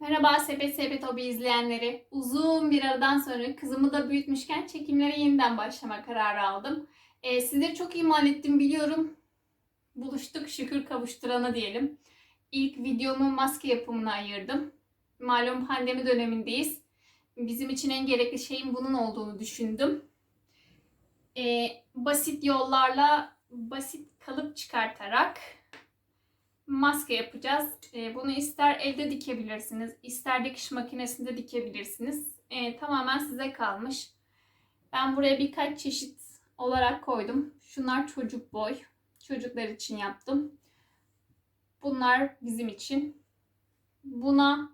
Merhaba Sepet Sepet Hobi izleyenleri. Uzun bir aradan sonra kızımı da büyütmüşken çekimlere yeniden başlama kararı aldım. Ee, sizleri çok imal ettim biliyorum. Buluştuk şükür kavuşturana diyelim. İlk videomu maske yapımına ayırdım. Malum pandemi dönemindeyiz. Bizim için en gerekli şeyin bunun olduğunu düşündüm. Ee, basit yollarla, basit kalıp çıkartarak maske yapacağız. Ee, bunu ister elde dikebilirsiniz, ister dikiş makinesinde dikebilirsiniz. Ee, tamamen size kalmış. Ben buraya birkaç çeşit olarak koydum. Şunlar çocuk boy. Çocuklar için yaptım. Bunlar bizim için. Buna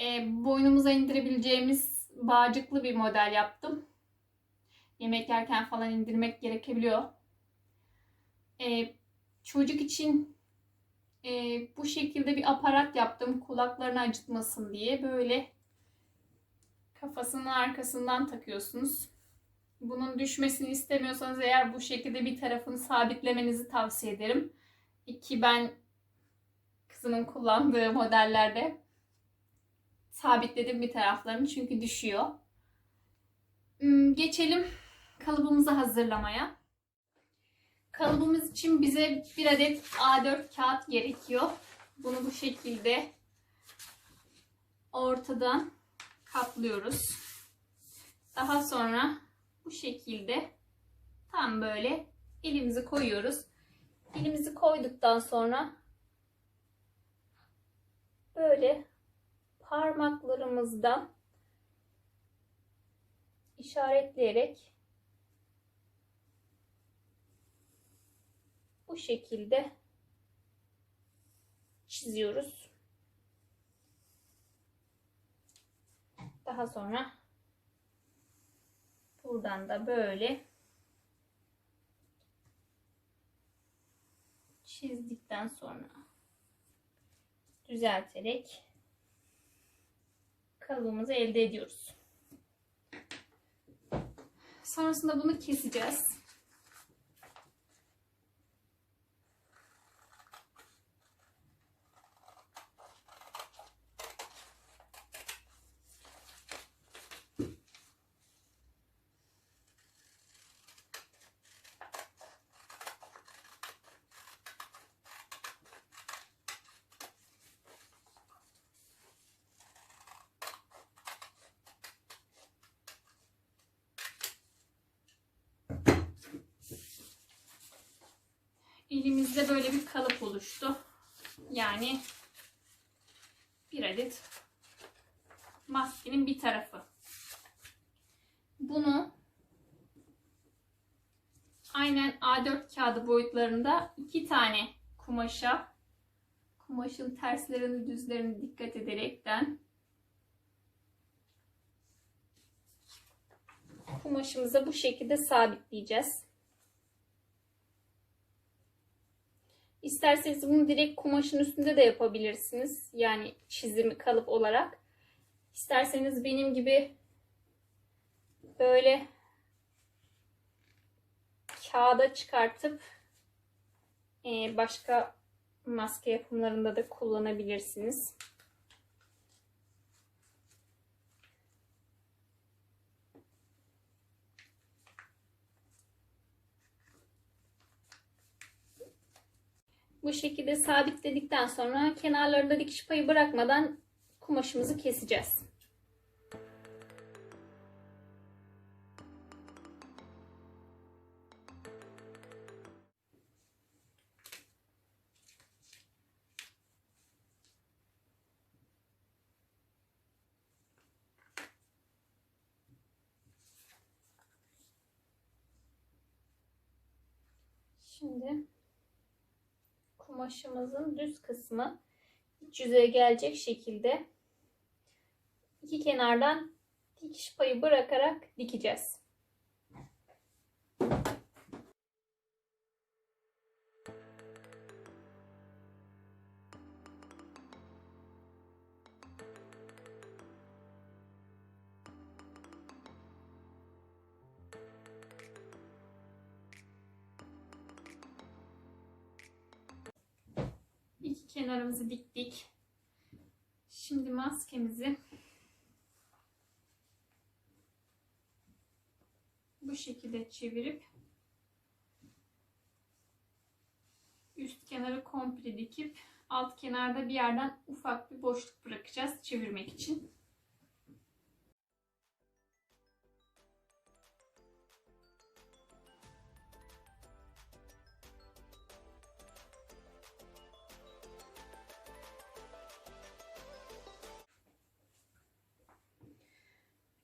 e, boynumuza indirebileceğimiz bağcıklı bir model yaptım. Yemek yerken falan indirmek gerekebiliyor. E, çocuk için e, bu şekilde bir aparat yaptım kulaklarını acıtmasın diye. Böyle kafasının arkasından takıyorsunuz. Bunun düşmesini istemiyorsanız eğer bu şekilde bir tarafını sabitlemenizi tavsiye ederim. Ki ben kızımın kullandığı modellerde sabitledim bir taraflarını çünkü düşüyor. Hmm, Geçelim kalıbımızı hazırlamaya. Kalıbımız için bize bir adet A4 kağıt gerekiyor. Bunu bu şekilde ortadan kaplıyoruz. Daha sonra bu şekilde tam böyle elimizi koyuyoruz. Elimizi koyduktan sonra böyle parmaklarımızdan işaretleyerek bu şekilde çiziyoruz. Daha sonra buradan da böyle çizdikten sonra düzelterek kalıbımızı elde ediyoruz. Sonrasında bunu keseceğiz. Elimizde böyle bir kalıp oluştu. Yani bir adet maskenin bir tarafı. Bunu aynen A4 kağıdı boyutlarında iki tane kumaşa kumaşın terslerini düzlerini dikkat ederekten kumaşımıza bu şekilde sabitleyeceğiz. İsterseniz bunu direkt kumaşın üstünde de yapabilirsiniz. Yani çizimi kalıp olarak. İsterseniz benim gibi böyle kağıda çıkartıp e, başka maske yapımlarında da kullanabilirsiniz. Bu şekilde sabitledikten sonra kenarlarında dikiş payı bırakmadan kumaşımızı keseceğiz. Şimdi kumaşımızın düz kısmı iç yüzeye gelecek şekilde iki kenardan dikiş payı bırakarak dikeceğiz. Kenarımızı diktik. Şimdi maskemizi bu şekilde çevirip üst kenarı komple dikip alt kenarda bir yerden ufak bir boşluk bırakacağız çevirmek için.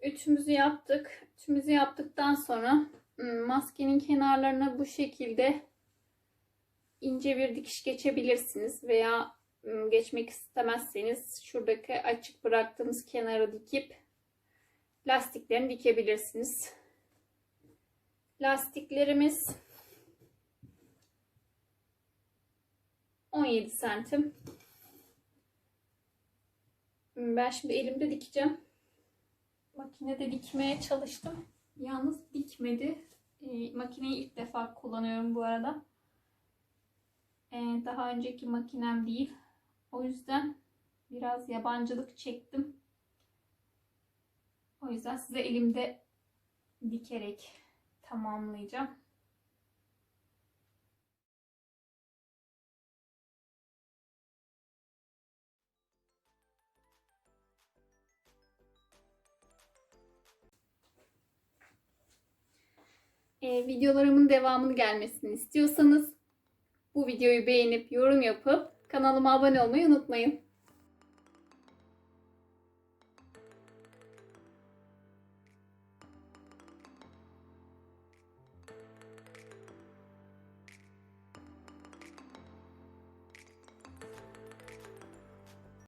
Ütümüzü yaptık. Ütümüzü yaptıktan sonra ım, maskenin kenarlarına bu şekilde ince bir dikiş geçebilirsiniz veya ım, geçmek istemezseniz şuradaki açık bıraktığımız kenara dikip lastiklerini dikebilirsiniz. Lastiklerimiz 17 santim. Ben şimdi elimde dikeceğim. Makinede dikmeye çalıştım. Yalnız dikmedi. Ee, makineyi ilk defa kullanıyorum bu arada. Ee, daha önceki makinem değil. O yüzden biraz yabancılık çektim. O yüzden size elimde dikerek tamamlayacağım. Ee, videolarımın devamını gelmesini istiyorsanız bu videoyu beğenip yorum yapıp kanalıma abone olmayı unutmayın.